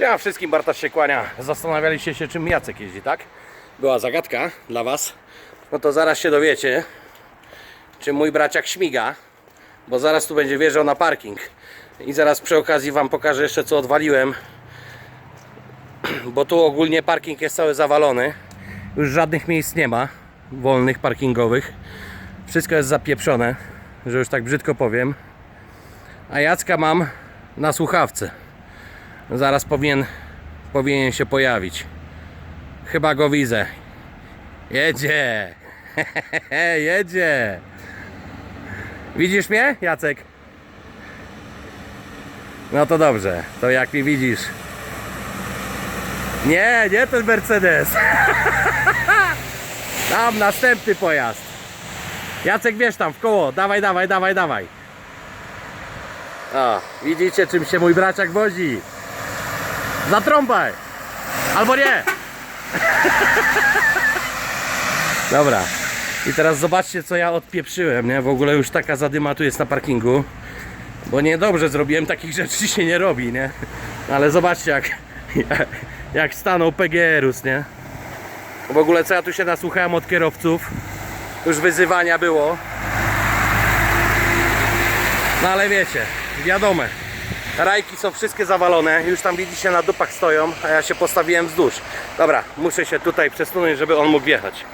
Siema wszystkim, Bartosz się kłania. Zastanawialiście się, czym Jacek jeździ, tak? Była zagadka dla Was. No to zaraz się dowiecie, czy mój braciak śmiga, bo zaraz tu będzie wjeżdżał na parking. I zaraz przy okazji Wam pokażę jeszcze, co odwaliłem. Bo tu ogólnie parking jest cały zawalony. Już żadnych miejsc nie ma wolnych parkingowych. Wszystko jest zapieprzone, że już tak brzydko powiem. A Jacka mam na słuchawce. Zaraz powinien, powinien się pojawić. Chyba go widzę. Jedzie! Jedzie! Widzisz mnie, Jacek? No to dobrze, to jak mnie widzisz. Nie, nie ten Mercedes. Tam następny pojazd. Jacek wiesz tam w koło, dawaj, dawaj, dawaj, dawaj. O, widzicie czym się mój braciak wozi. Zatrąbaj! Albo nie! Dobra. I teraz zobaczcie co ja odpieprzyłem, nie? W ogóle już taka zadyma tu jest na parkingu. Bo niedobrze zrobiłem, takich rzeczy się nie robi, nie? Ale zobaczcie jak, jak, jak stanął PGR-us, nie? W ogóle co ja tu się nasłuchałem od kierowców. Już wyzywania było. No ale wiecie, wiadome. Rajki są wszystkie zawalone, już tam widzicie na dupach stoją, a ja się postawiłem wzdłuż. Dobra, muszę się tutaj przesunąć, żeby on mógł wjechać.